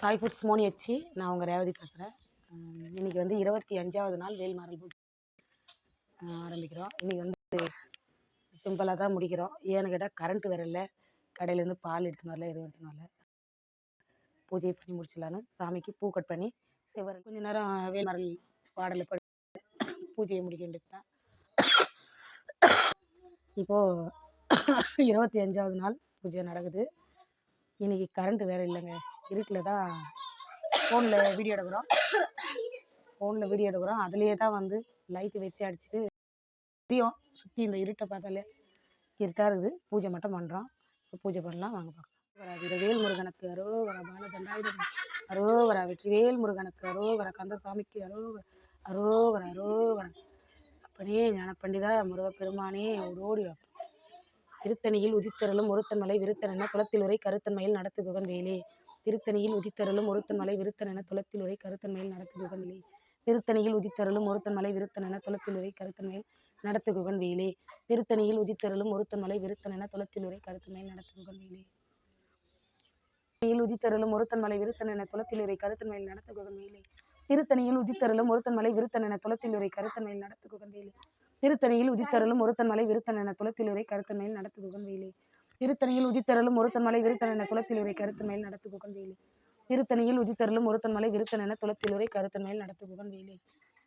Sai foods Moni வச்சு நான் உங்கள் ரேவதி பேசுகிறேன் இன்றைக்கி வந்து இருபத்தி அஞ்சாவது நாள் வேல்மாறல் பூஜை ஆரம்பிக்கிறோம். இன்றைக்கி வந்து சிம்பிளாக தான் முடிக்கிறோம். ஏன்னு கேட்டால் கரண்ட்டு வேறு இல்லை. கடையிலேருந்து பால் எடுத்துன்னு வரல எதுவும் எடுத்துன்னு வரல. பூஜையை பண்ணி முடிச்சிடலான்னு சாமிக்கு பூ கட் பண்ணி சிவர் கொஞ்சம் நேரம் வேல்மாறல் பாடலை படி பூஜையை முடிக்க வேண்டியது தான். இப்போது இருபத்தி அஞ்சாவது நாள் பூஜை நடக்குது. இன்றைக்கி கரண்ட்டு வேறு இல்லைங்க. இருட்டில் தான் ஃபோனில் வீடியோ எடுக்கிறோம். ஃபோனில் வீடியோ எடுக்கிறோம். அதுலேயே தான் வந்து லைட்டு வச்சு அடிச்சுட்டு தெரியும் சுற்றி இந்த இருட்டை பார்த்தாலே இருட்டாக இருக்குது. பூஜை மட்டும் பண்ணுறோம் பூஜை பண்ணலாம். வாங்க பார்க்கலாம். வீரவேல் முருகனுக்கு அரோகரா பாலதண்டாயுதம். வெற்றி வெற்றிவேல் முருகனுக்கு அரோகரா கந்தசாமிக்கு அரோகர அரோகர அரோகரா அப்பனே ஞானப்பண்டிதா முருக முருகப்பெருமானே ஓடோடி வா. திருத்தணியில் உதித்தருளும் ஒருத்தன்மலை விருத்தனென குளத்தில் உரை கருத்தன்மையில் நடத்துபவன் வேலே. திருத்தணியில் உதித்தருளும் விருத்தன் விருத்தனென துளத்தில் உரை கருத்தன்மையில் நடத்துகுகன் வேலே திருத்தணியில் உதித்தருளும் விருத்தன் விருத்தனென துளத்தில் உரை கருத்தன்மையில் நடத்துகன் வேலே திருத்தணியில் உதித்தருளும் விருத்தன் விருத்தனென துளத்தில் உரை கருத்தன்மையில் நடத்துகுகன் வேலே திருத்தணியில் உதித்தருளும் விருத்தன் என துளத்தில் உரை கருத்தன்மையில் நடத்துகுகன் வேலே திருத்தணியில் உதித்தருளும் விருத்தன் விருத்தனென துளத்தில் உரை கருத்தன்மையில் நடத்துகுகன் வேலே திருத்தணியில் உதித்தருளும் விருத்தன் விருத்தனென துளத்தில் உரை கருத்தன்மையில் நடத்துகுகன் வேலே திருத்தணியில் ஒருத்தன் மலை விருத்தனென துளத்தில் உரை நடத்து நடத்துகுகன் வேலே திருத்தணியில் உதித்தருளும் ஒருத்தன்மலை விருத்தனென துளத்தில் உரை நடத்து நடத்துகுகன் வேலே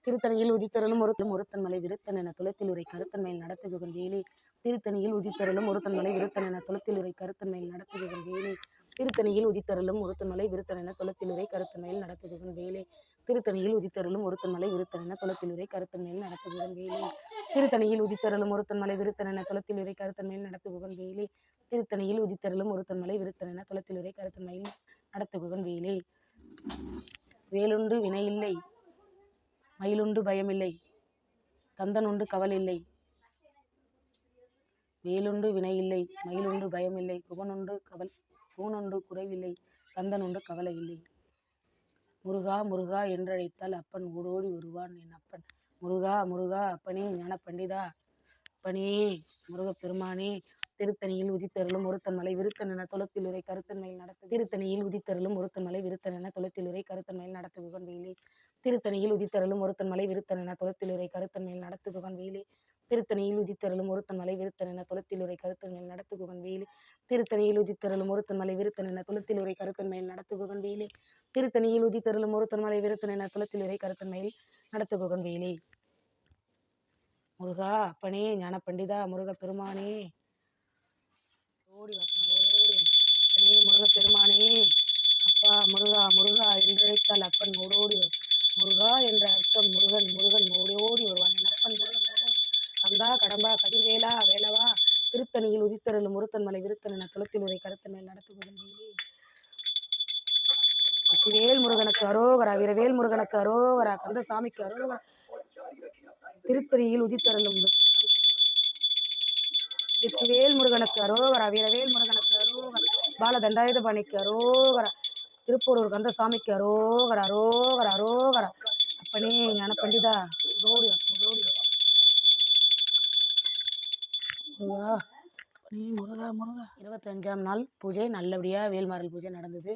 திருத்தணியில் உதித்தரலும் ஒருத்தன் ஒருத்தன் மலை விருத்தனென துளத்தில் உரை கருத்தன்மையில் நடத்துகுகன் வேலே திருத்தணியில் உதித்தருளும் விருத்தன் விருத்தனென துளத்தில் உரை கருத்தன்மையில் நடத்துகுகன் வேலே திருத்தணியில் உதித்தருளும் விருத்தன் விருத்தனென துளத்தில் உரை கருத்தன்மையில் நடத்துகுகன் வேலே திருத்தணியில் உதித்தருளும் விருத்தன் விருத்தனென துளத்தில் உரை கருத்தன்மையில் நடத்துகுகன் வேலே திருத்தணியில் உதித்தரலும் ஒருத்தன் மலை விருத்தன் விருத்தனென துளத்தில் உரை கருத்தன்மையில் நடத்துகுகன் வேலே திருத்தணியில் உதித்தருளும் ஒருத்தன்மலை விருத்தனென துளத்தில் உரை கருத்தன்மையில் நடத்துகுகன் வேலே வேலுண்டு வினையில்லை மயிலுண்டு பயமில்லை கந்தனுண்டு இல்லை வேலுண்டு வினையில்லை மயிலுண்டு பயமில்லை குகனுண்டு கவல் கூனுண்டு குறைவில்லை கந்தனுண்டு கவலை இல்லை முருகா முருகா என்றழைத்தால் அப்பன் ஓடோடி வருவான் என் அப்பன். முருகா முருகா அப்பனே ஞான பண்டிதா அப்பனே முருகப்பெருமானே திருத்தணியில் உதித்தருளும் ஒருத்தன்மலை விருத்தன் என துளத்தில் உரை கருத்தன்மையில் நடத்து திருத்தணியில் உதித்தருளும் ஒருத்தன்மலை விருத்தன் தொலத்திலுரை துளத்தில் உரை நடத்து நடத்துகுகன் வேலே. திருத்தணியில் உதித்தருளும் ஒருத்தன்மலை விருத்தன் தொலத்திலுரை துளத்தில் உரை நடத்து நடத்துகுகன் வேலே. திருத்தணியில் உதித்தருளும் ஒருத்தன்மலை விருத்தன் தொலத்திலுரை துளத்தில் உரை நடத்து நடத்துகுகன் வேலே. திருத்தணியில் உதித்தருளும் ஒருத்தன்மலை விருத்தன் தொலத்திலுரை துளத்தில் உரை நடத்து நடத்துகுகன் வேலே. திருத்தணியில் உதித்தருளும் ஒருத்தன்மலை விருத்தன் தொலத்திலுரை துளத்தில் உரை நடத்து நடத்துகுகன் வேலே. முருகா அப்பனே ஞான பண்டிதா முருகப் பெருமானே ஓடி வந்தான். ஓடி அனே முருக பெருமானே அப்பா முருகா முருகா என்றழைத்தால் அப்பன் ஓடோடி வரும். முருகா என்ற அர்த்தம் முருகன் முருகன் ஓடி ஓடி வருவான். என் அப்பன் முருகன் கந்தா கடம்பா கதிர்வேலா வேலவா திருத்தணியில் உதித்தருளும் முருத்தன் மலை விருத்தன் என குளத்தில் உரை கருத்து மேல் நடத்துகுதன் வேல் முருகனுக்கு அரோகரா வீரவேல் முருகனுக்கு அரோகரா கந்தசாமிக்கு அரோகரா. திருத்தணியில் உதித்தருளும் வெற்றிவேல் முருகனுக்கு அரோகரா வீரவேல் முருகனுக்கு அரோகரா பாலதண்டாயுதபாணிக்கு அரோகரா திருப்பூரூர் கந்தசாமிக்கு அரோகரா அரோகரா அரோகரா. அப்பனே ஞான பண்டிதா. ஓடி வா, முருகா முருகா முருகா. இருபத்தஞ்சாம் நாள் பூஜை நல்லபடியாக வேல்மாறல் பூஜை நடந்தது.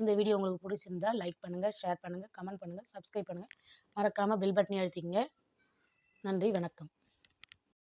இந்த வீடியோ உங்களுக்கு பிடிச்சிருந்தா லைக் பண்ணுங்கள் ஷேர் பண்ணுங்கள் கமெண்ட் பண்ணுங்கள் சப்ஸ்கிரைப் பண்ணுங்கள் மறக்காமல் பெல் பட்டனை அழுத்திங்க நன்றி வணக்கம்.